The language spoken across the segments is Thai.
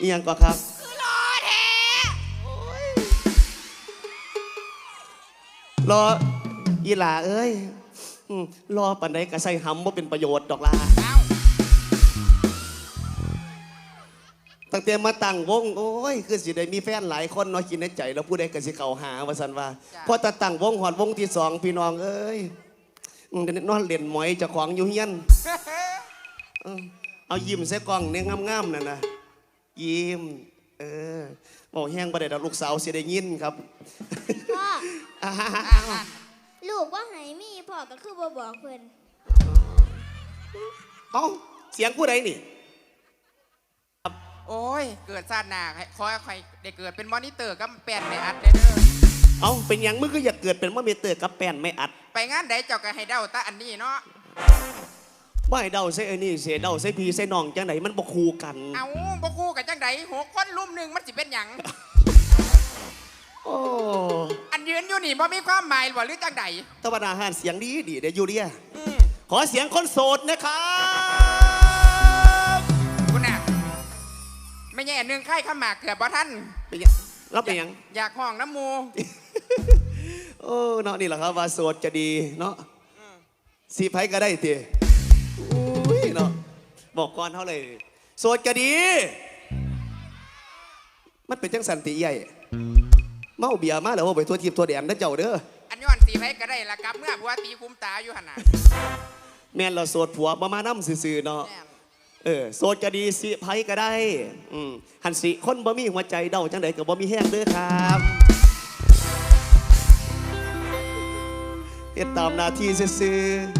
อีหยังก่อนครับ คือรอแท้รออีหลาเอ้ยอืมรอปันใดก็ใส่หำว่าเป็นประโยชน์ดอกลาเอ้าตั้งแต่มาตั้งวง โอ้ย คือสิได้มีแฟนหลายคนเนาะคิดในใจ แล้วผู้ใดก็สิเข้าหาว่าสันว่าพอแตะตั้งวงหอดวงที่สองพี่น้องเอ้ยอืมเดี๋ยวนี้นอนเล่นหมอยเจะของอยู่เฮียน เออ เอายิ้มใส่กล้องเนี่ยงามๆนั่นนะยิ้ม เออบอกแห้งประเดี๋ยวลูกสาวสิได้ยินครับพ่ออ่าลูกว่าให้มีพ่อก็คือบ่บอกเพิ่นเอ้าเสียงผู้ใดนี่ โอ้ย เกิดซาดหนาให้ขอให้ใครได้เกิดเป็นมอนิเตอร์ก็แปดในอัดเด้อเด้อเอ้าเป็นหยังมึงก็อยากเกิดเป็นมะเมเตอร์กับแป้นไม่อัด ไปงานใดเจ้าก็ให้เดาแตาอันนี้เนาะ บ่ให้เดาใส่ไอ้นี่เสียเดาใส่พี่ใส่น้องจังไหนมันบ่คู่กัน เอาบ่คู่กับจังใดหกคนลุมหนึ่งมันสิเป็นหยัง โอ้อันยืนอยู่นี่บ่มีความหมายบ่หรือจังใดตะวันอาหารเสียงดีดีเดยูเรียอืมขอเสียงคนโสดนะครับ คุณน่ะไม่แย่หนึ่งไข่ข้ามหมากเกือบบ่ท่านเป็นหยังรับเป็นหยัง อยากห้องน้ำมู โอ้เนาะนี่แหละครับว่าโสดจะดีเนาะสีไผก็ได้ที อุ้ยเนาะบอกก่อนเท่าเลยโสดก็ดี มันเป็นจังสันติใหญ่เมาเบียร์มาแล้วว่าไปทัวทิพย์ทัวแดนนะเจ้าเด้ออันย้อนสีไผก็ได้ละกับเมื่อบัวตีคุ้มตาอยู่หั่นน่ะแม่นเราโสดผัวประมาณน้ำซื่อๆเนาะแม่นเออโสดก็ดีสิไผก็ได้อืมหันสิคนบ่มีหัวใจเดาจังไดก็บ่มีแห้งเด้อครับเฮ็ดตามหน้าที่ซื่อจ้าๆ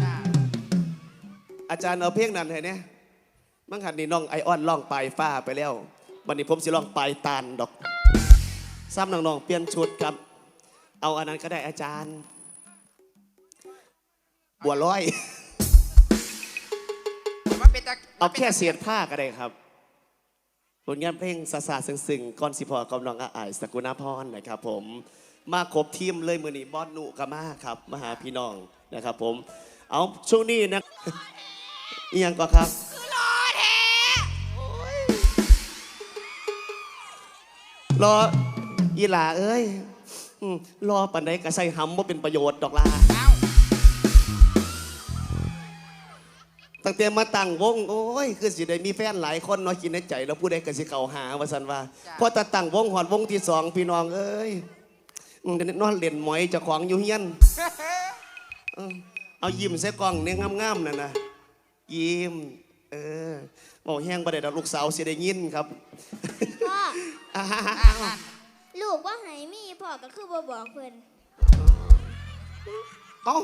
อาจารย์เอาเพลงนั้นให้เนี่ยมังหันนี่น้องไอออนร้องปลายฟ้าไปแล้ววันนี้ผมสิร้องปลายตาลดอก ซ้ำน้องๆเปลี่ยนชุดครับ เอาอันนั้นก็ได้อาจารย์ บัวลอยว่าเป็นตะเอาแค่เสียดผ้าก็ได้ครับ ผลงานเพลงสาสาซึ้งซึ้งๆก่อนสิพอกำลังอาอายสกุณาพรนะครับผม มาครบทีมเลยมือนี้บอสนุกามาครับ มาหาพี่น้องนะครับผม เอาช่วงนี้นะ อีหยังก่อนครับ คือรอแท้รออีหลาเอ้ยอืมรอปันใดก็ใส่หำว่าเป็นประโยชน์ดอกลาเอ้าตั้งแต่มาตั้งวง โอ้ย คือสิได้มีแฟนหลายคนเนาะคิดในใจ แล้วผู้ใดก็สิเข้าหาว่าสันว่าพอแตะตั้งวงหอดวงที่สองพี่น้องเอ้ยอืมเดี๋ยวนี้นอนเล่นหมอยเจะของอยู่เฮียน เออเอายิ้มใส่กล้องเนี่ยงามๆนั่นนะ ยิ้ม เออบอกแห้งประเดี๋ยวลูกสาวสิได้ยินครับพ่ออ่าลูกว่าให้มีพ่อก็คือบ่บอกเพิ่นเอ้า